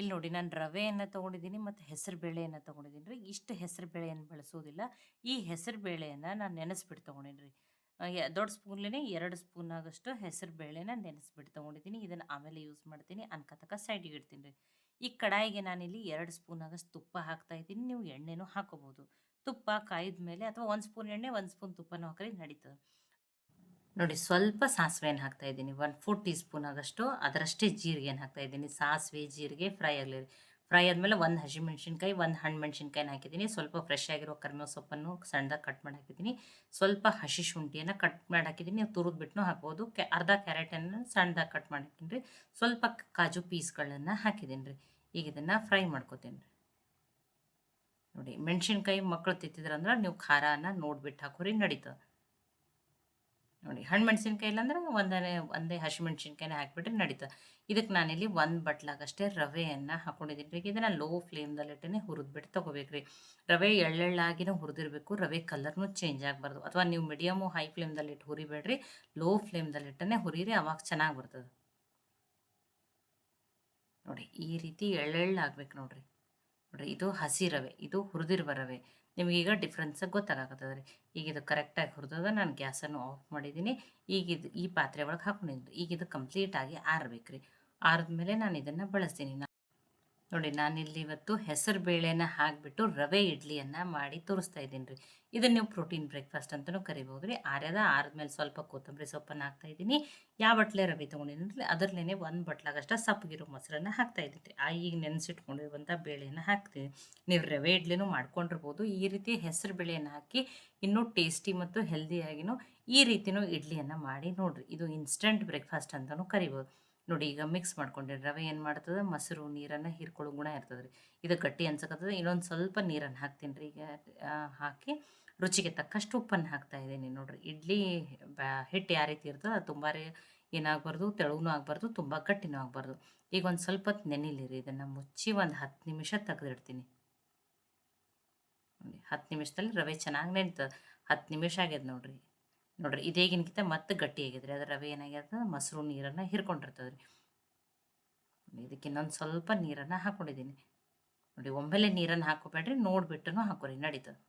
ಇಲ್ಲಿ ನೋಡಿ ನಾನು ರವೆಯನ್ನು ತೊಗೊಂಡಿದ್ದೀನಿ ಮತ್ತು ಹೆಸರು ಬೇಳೆಯನ್ನು ತೊಗೊಂಡಿದ್ದೀನಿ ರೀ. ಇಷ್ಟು ಹೆಸರು ಬೇಳೆಯನ್ನು ಬಳಸೋದಿಲ್ಲ. ಈ ಹೆಸರು ಬೇಳೆಯನ್ನು ನಾನು ನೆನೆಸ್ಬಿಟ್ಟು ತೊಗೊಂಡೀನಿ ರೀ. ದೊಡ್ಡ ಸ್ಪೂನ್ಲೇ ಎರಡು ಸ್ಪೂನ್ ಆಗೋಷ್ಟು ಹೆಸರು ಬೇಳೆನ ನೆನೆಸ್ಬಿಟ್ಟು ತೊಗೊಂಡಿದ್ದೀನಿ. ಇದನ್ನು ಆಮೇಲೆ ಯೂಸ್ ಮಾಡ್ತೀನಿ. ಅನ್ಕತಕ್ಕ ಸೈಡಿಗೆ ಇಡ್ತೀನಿ ರೀ. ಈ ಕಡಾಯಿಗೆ ನಾನಿಲ್ಲಿ ಎರಡು ಸ್ಪೂನ್ ಆಗಷ್ಟು ತುಪ್ಪ ಹಾಕ್ತಾ ಇದ್ದೀನಿ. ನೀವು ಎಣ್ಣೆನೂ ಹಾಕೋಬೋದು. ತುಪ್ಪ ಕಾಯ್ದ ಮೇಲೆ ಅಥವಾ ಒಂದು ಸ್ಪೂನ್ ಎಣ್ಣೆ, ಒಂದು ಸ್ಪೂನ್ ತುಪ್ಪನೂ ಹಾಕ್ರಿ ನಡೀತದೆ. ನೋಡಿ ಸ್ವಲ್ಪ ಸಾಸಿವೆಯನ್ನು ಹಾಕ್ತಾ ಇದ್ದೀನಿ. ಒನ್ ಫೋರ್ ಟೀ ಸ್ಪೂನ್ ಆಗಷ್ಟು ಅದರಷ್ಟೇ ಜೀರಿಗೆಯನ್ನು ಹಾಕ್ತಾ ಇದ್ದೀನಿ. ಸಾಸಿವೆ, ಜೀರಿಗೆ, ಫ್ರೈ ಆಗಲಿ ಫ್ರೈ ಆದಮೇಲೆ ಒಂದು ಹಸಿಮೆಣ್ಸಿನ್ಕಾಯಿ, ಒಂದು ಹಣ್ಣು ಮೆಣಸಿನ್ಕಾಯಿನ ಹಾಕಿದ್ದೀನಿ. ಸ್ವಲ್ಪ ಫ್ರೆಶ್ ಆಗಿರೋ ಕರ್ಮೆ ಸೊಪ್ಪನ್ನು ಸಣ್ಣದಾಗಿ ಕಟ್ ಮಾಡಿ ಹಾಕಿದ್ದೀನಿ. ಸ್ವಲ್ಪ ಹಸಿ ಶುಂಠಿಯನ್ನು ಕಟ್ ಮಾಡಿ ಹಾಕಿದ್ದೀನಿ. ನೀವು ತುರಿದ್ಬಿಟ್ಟು ಹಾಕ್ಬೋದು. ಕೆ, ಅರ್ಧ ಕ್ಯಾರೆಟನ್ನು ಸಣ್ಣದಾಗಿ ಕಟ್ ಮಾಡಿ ರೀ. ಸ್ವಲ್ಪ ಕಾಜು ಪೀಸ್ಗಳನ್ನು ಹಾಕಿದ್ದೀನಿ ರೀ. ಈಗ ಇದನ್ನು ಫ್ರೈ ಮಾಡ್ಕೋತೀನಿ ರೀ. ನೋಡಿ, ಮೆಣಸಿನ್ಕಾಯಿ ಮಕ್ಕಳು ತಿತ್ತಿದ್ರಂದ್ರೆ ನೀವು ಖಾರನ ನೋಡ್ಬಿಟ್ಟು ಹಾಕೋರಿ, ನಡೀತದೆ. ನೋಡಿ, ಹಣ್ಣು ಮೆಣಸಿನ್ಕಾಯಿ ಇಲ್ಲಾಂದ್ರೆ ಒಂದೇ ಒಂದೇ ಹಸಿಮೆಣ್ಸಿನ್ಕಾಯಿನ ಹಾಕಿಬಿಟ್ರೆ ನಡೀತದೆ. ಇದಕ್ಕೆ ನಾನಿಲ್ಲಿ ಒಂದು ಬಟ್ಲಾಗಷ್ಟೇ ರವೆಯನ್ನು ಹಾಕೊಂಡಿದ್ದೀನಿ ರೀ. ಇದನ್ನು ಲೋ ಫ್ಲೇಮ್ದಲ್ಲಿಟ್ಟೇ ಹುರಿದ್ಬಿಟ್ಟು ತೊಗೋಬೇಕು ರೀ. ರವೆ ಎಳ್ಳೆಳ್ಳಾಗಿನೂ ಹುರಿದಿರಬೇಕು, ರವೆ ಕಲರ್ನು ಚೇಂಜ್ ಆಗಬಾರ್ದು. ಅಥವಾ ನೀವು ಮೀಡಿಯಮು ಹೈ ಫ್ಲೇಮ್ದಲ್ಲಿಟ್ಟು ಹುರಿಬೇಡ್ರಿ ಲೋ ಫ್ಲೇಮ್ದಲ್ಲಿಟ್ಟೇ ಹುರಿರಿ, ಅವಾಗ ಚೆನ್ನಾಗಿ ಬರ್ತದೆ. ನೋಡಿ, ಈ ರೀತಿ ಎಳ್ಳೆಳ್ಳಾಗಬೇಕು ನೋಡಿರಿ. ನೋಡಿರಿ ಇದು ಹಸಿ ರವೆ, ಇದು ಹುರಿದಿರುವ ರವೆ. ನಿಮಗೀಗ ಡಿಫ್ರೆನ್ಸ್ ಗೊತ್ತಾಗತ್ತದ ರೀ ಈಗ ಇದು ಕರೆಕ್ಟಾಗಿ ಹುರಿದದ, ನಾನು ಗ್ಯಾಸನ್ನು ಆಫ್ ಮಾಡಿದ್ದೀನಿ ಈಗ ಇದು ಈ ಪಾತ್ರೆ ಒಳಗೆ ಹಾಕೊಂಡಿದ್ದು. ಈಗ ಇದು ಕಂಪ್ಲೀಟಾಗಿ ಆರ್ಬೇಕು ರೀ ಆರಿದ್ಮೇಲೆ ನಾನು ಇದನ್ನು ಬಳಸ್ತೀನಿ. ನೋಡಿ, ನಾನಿಲ್ಲಿ ಇವತ್ತು ಹೆಸರು ಬೇಳೆನ ಹಾಕಿಬಿಟ್ಟು ರವೆ ಇಡ್ಲಿಯನ್ನು ಮಾಡಿ ತೋರಿಸ್ತಾ ಇದ್ದೀನಿ ರೀ. ಇದನ್ನು ನೀವು ಪ್ರೋಟೀನ್ ಬ್ರೇಕ್ಫಾಸ್ಟ್ ಅಂತಲೂ ಕರಿಬೋದು ರೀ. ಆರ್ಯದ ಮೇಲೆ ಸ್ವಲ್ಪ ಕೊತ್ತಂಬರಿ ಸೊಪ್ಪನ್ನು ಹಾಕ್ತಾ ಇದ್ದೀನಿ. ಯಾವ ಬಟ್ಲೆ ರವೆ ತೊಗೊಂಡಿದ್ದೀನಿ ಅದರಲ್ಲೇ ಒಂದು ಬಟ್ಲಾಗಷ್ಟ ಸಪ್ಪಗಿರೋ ಮೊಸರನ್ನ ಹಾಕ್ತಾ ಇದ್ದೀನಿ ಆ, ಈಗ ನೆನೆಸಿಟ್ಕೊಂಡಿರುವಂಥ ಬೇಳೆಯನ್ನು ಹಾಕ್ತೀನಿ. ನೀವು ರವೆ ಇಡ್ಲಿನೂ ಮಾಡ್ಕೊಂಡಿರ್ಬೋದು. ಈ ರೀತಿ ಹೆಸರು ಬೇಳೆಯನ್ನು ಹಾಕಿ ಇನ್ನೂ ಟೇಸ್ಟಿ ಮತ್ತು ಹೆಲ್ದಿಯಾಗಿನೂ ಈ ರೀತಿಯೂ ಇಡ್ಲಿಯನ್ನು ಮಾಡಿ ನೋಡಿರಿ. ಇದು ಇನ್ಸ್ಟಂಟ್ ಬ್ರೇಕ್ಫಾಸ್ಟ್ ಅಂತಲೂ ಕರಿಬೋದು. ನೋಡಿ ಈಗ ಮಿಕ್ಸ್ ಮಾಡ್ಕೊಂಡಿರಿ ರವೆ ಏನು ಮಾಡ್ತದೆ? ಮೊಸರು, ನೀರನ್ನು ಹೀರ್ಕೊಳ್ಳೋ ಗುಣ ಇರ್ತದೆ ರೀ. ಇದು ಗಟ್ಟಿ ಅನ್ಸಕತ್ತದ. ಇನ್ನೊಂದು ಸ್ವಲ್ಪ ನೀರನ್ನು ಹಾಕ್ತೀನಿ ರೀ. ಈಗ ಹಾಕಿ ರುಚಿಗೆ ತಕ್ಕಷ್ಟು ಉಪ್ಪನ್ನು ಹಾಕ್ತಾ ಇದ್ದೀನಿ ನೋಡಿರಿ. ಇಡ್ಲಿ ಹಿಟ್ಟು ಯಾವ ರೀತಿ ಇರ್ತದೆ ಅದು ತುಂಬ ಏನಾಗಬಾರ್ದು ತೆಳುವೂ ಆಗಬಾರ್ದು, ತುಂಬ ಗಟ್ಟಿನೂ ಆಗಬಾರ್ದು. ಈಗ ಒಂದು ಸ್ವಲ್ಪ ಹೊತ್ತು ನೆನಿಲಿ ರೀ. ಇದನ್ನು ಮುಚ್ಚಿ ಒಂದು ಹತ್ತು ನಿಮಿಷ ತೆಗೆದಿಡ್ತೀನಿ. ಹತ್ತು ನಿಮಿಷದಲ್ಲಿ ರವೆ ಚೆನ್ನಾಗಿ ನೆನಿತದೆ. ಹತ್ತು ನಿಮಿಷ ಆಗ್ಯದ ನೋಡಿರಿ. ನೋಡ್ರಿ ಇದೇಗಿನಕ್ಕಿಂತ ಮತ್ತೆ ಗಟ್ಟಿ ರೀ ಅದರ ರವೆ ಏನಾಗ್ಯದ? ಮೊಸರು ನೀರನ್ನು ಹಿರ್ಕೊಂಡಿರ್ತದೆ ರೀ ಇದಕ್ಕೆ ಇನ್ನೊಂದು ಸ್ವಲ್ಪ ನೀರನ್ನು ಹಾಕ್ಕೊಂಡಿದ್ದೀನಿ ನೋಡಿ ಒಮ್ಮೆಲೆ ನೀರನ್ನು ಹಾಕೋಬೇಡ್ರಿ ನೋಡಿಬಿಟ್ಟು ಹಾಕೋರಿ, ನಡೀತದೆ.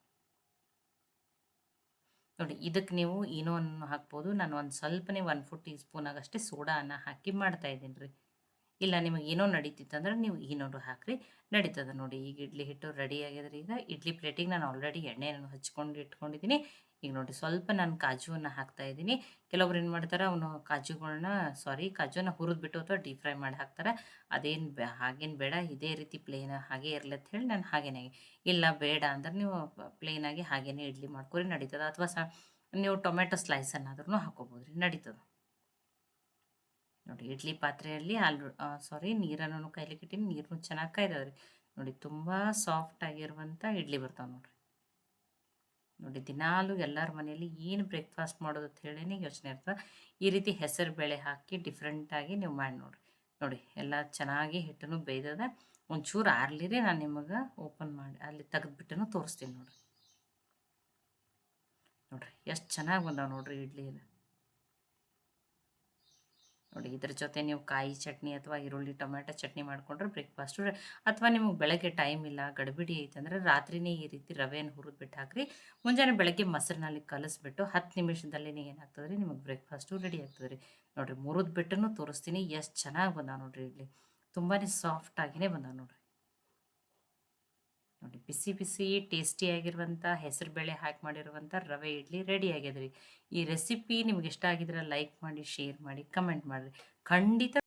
ನೋಡಿ ಇದಕ್ಕೆ ನೀವು ಏನೋವನ್ನು ಹಾಕ್ಬೋದು. ನಾನು ಒಂದು ಸ್ವಲ್ಪನೇ ಒನ್ ಫೋರ್ ಟೀ ಸ್ಪೂನ್ ಆಗಷ್ಟೇ ಸೋಡಾನ ಹಾಕಿ ಮಾಡ್ತಾ ಇದ್ದೀನಿ ರೀ ಇಲ್ಲ ನಿಮಗೆ ಏನೋ ನಡೀತಿತ್ತಂದ್ರೆ ನೀವು ಏನೋ ಹಾಕ್ರಿ, ನಡೀತದೆ. ನೋಡಿ ಈಗ ಇಡ್ಲಿ ಹಿಟ್ಟು ರೆಡಿ ಆಗ್ಯದ್ರಿ ಈಗ ಇಡ್ಲಿ ಪ್ಲೇಟಿಗೆ ನಾನು ಆಲ್ರೆಡಿ ಎಣ್ಣೆಯನ್ನು ಹಚ್ಕೊಂಡು ಇಟ್ಕೊಂಡಿದ್ದೀನಿ ಈಗ ನೋಡಿ ಸ್ವಲ್ಪ ನಾನು ಕಾಜುವನ್ನು ಹಾಕ್ತಾ ಇದ್ದೀನಿ. ಕೆಲವೊಬ್ರು ಏನು ಮಾಡ್ತಾರೆ, ಅವನು ಕಾಜುಗಳನ್ನ ಸಾರಿ ಕಾಜುನ ಹುರಿದ್ಬಿಟ್ಟು ಅಥವಾ ಡೀಪ್ ಫ್ರೈ ಮಾಡಿ ಹಾಕ್ತಾರೆ. ಅದೇನು ಬೇ, ಹಾಗೇನು ಬೇಡ, ಇದೇ ರೀತಿ ಪ್ಲೇನ್ ಹಾಗೆ ಇರಲಿ ಅಂತ ಹೇಳಿ ನಾನು ಹಾಗೇನೆ ಇಲ್ಲ ಬೇಡ ಅಂದ್ರೆ ನೀವು ಪ್ಲೇನಾಗಿ ಹಾಗೇನೆ ಇಡ್ಲಿ ಮಾಡ್ಕೊರಿ, ನಡೀತದೆ. ಅಥವಾ ಸ, ನೀವು ಟೊಮೆಟೊ ಸ್ಲೈಸನ್ನಾದ್ರೂ ಹಾಕೋಬೋದು ರೀ, ನಡೀತದೆ. ನೋಡಿ ಇಡ್ಲಿ ಪಾತ್ರೆಯಲ್ಲಿ ಆಲ್ ಸಾರಿ ನೀರನ್ನು ಕೈಲಿ ಇಟ್ಟಿನಿ ನೀರನ್ನು ಚೆನ್ನಾಗಿ ಕಾಯ್ದವ್ರಿ. ನೋಡಿ ತುಂಬ ಸಾಫ್ಟ್ ಆಗಿರುವಂಥ ಇಡ್ಲಿ ಬರ್ತಾವೆ ನೋಡಿರಿ. ನೋಡಿ, ದಿನಾಲು ಎಲ್ಲರ ಮನೆಯಲ್ಲಿ ಏನು ಬ್ರೇಕ್ಫಾಸ್ಟ್ ಮಾಡೋದು ಅಂತ ಹೇಳಿನೇ ಯೋಚನೆ ಇರ್ತದೆ. ಈ ರೀತಿ ಹೆಸರು ಬೇಳೆ ಹಾಕಿ ಡಿಫ್ರೆಂಟಾಗಿ ನೀವು ಮಾಡಿ ನೋಡಿರಿ. ನೋಡಿ, ಎಲ್ಲ ಚೆನ್ನಾಗಿ ಹಿಟ್ಟನ್ನು ಬೇಯ್ದದ. ಒಂಚೂರು ಆರ್ಲಿರಿ ನಾನು ನಿಮಗೆ ಓಪನ್ ಮಾಡಿ, ಅಲ್ಲಿ ತೆಗೆದ್ಬಿಟ್ಟು ತೋರಿಸ್ತೀನಿ ನೋಡಿರಿ. ನೋಡಿರಿ, ಎಷ್ಟು ಚೆನ್ನಾಗಿ ಬಂದಾವೆ ನೋಡಿರಿ ಇಡ್ಲಿ ನೋಡಿ, ಇದ್ರ ಜೊತೆ ನೀವು ಕಾಯಿ ಚಟ್ನಿ ಅಥವಾ ಈರುಳ್ಳಿ ಟೊಮೆಟೊ ಚಟ್ನಿ ಮಾಡಿಕೊಂಡ್ರೆ ಬ್ರೇಕ್ಫಾಸ್ಟು ಅಥವಾ ನಿಮಗೆ ಬೆಳಗ್ಗೆ ಟೈಮ್ ಇಲ್ಲ, ಗಡಿಬಿಡಿ ಐತಂದ್ರೆ ರಾತ್ರಿನೇ ಈ ರೀತಿ ರವೆಯನ್ನು ಹುರಿದ್ಬಿಟ್ಟು ಹಾಕ್ರಿ. ಮುಂಜಾನೆ ಬೆಳಗ್ಗೆ ಮೊಸರಿನಲ್ಲಿ ಕಲಿಸ್ಬಿಟ್ಟು ಹತ್ತು ನಿಮಿಷದಲ್ಲಿ ಏನಾಗ್ತದೆ ರೀ, ನಿಮಗೆ ಬ್ರೇಕ್ಫಾಸ್ಟು ರೆಡಿ ಆಗ್ತದೆ ರೀ. ನೋಡಿರಿ ಮುರಿದ್ಬಿಟ್ಟು ತೋರಿಸ್ತೀನಿ, ಎಷ್ಟು ಚೆನ್ನಾಗಿ ಬಂದಾವೆ ನೋಡಿರಿ ಇಲ್ಲಿ. ತುಂಬಾ ಸಾಫ್ಟಾಗಿಯೇ ಬಂದಾವೆ ನೋಡಿರಿ. ನೋಡಿ, ಬಿಸಿ ಬಿಸಿ ಟೇಸ್ಟಿಯಾಗಿರುವಂಥ ಹೆಸರು ಬೇಳೆ ಹಾಕಿ ಮಾಡಿರುವಂಥ ರವೆ ಇಡ್ಲಿ ರೆಡಿ ಆಗಿದೆ ರೀ ಈ ರೆಸಿಪಿ ನಿಮ್ಗೆ ಇಷ್ಟ ಆಗಿದ್ರೆ ಲೈಕ್ ಮಾಡಿ, ಶೇರ್ ಮಾಡಿ, ಕಮೆಂಟ್ ಮಾಡಿರಿ. ಖಂಡಿತ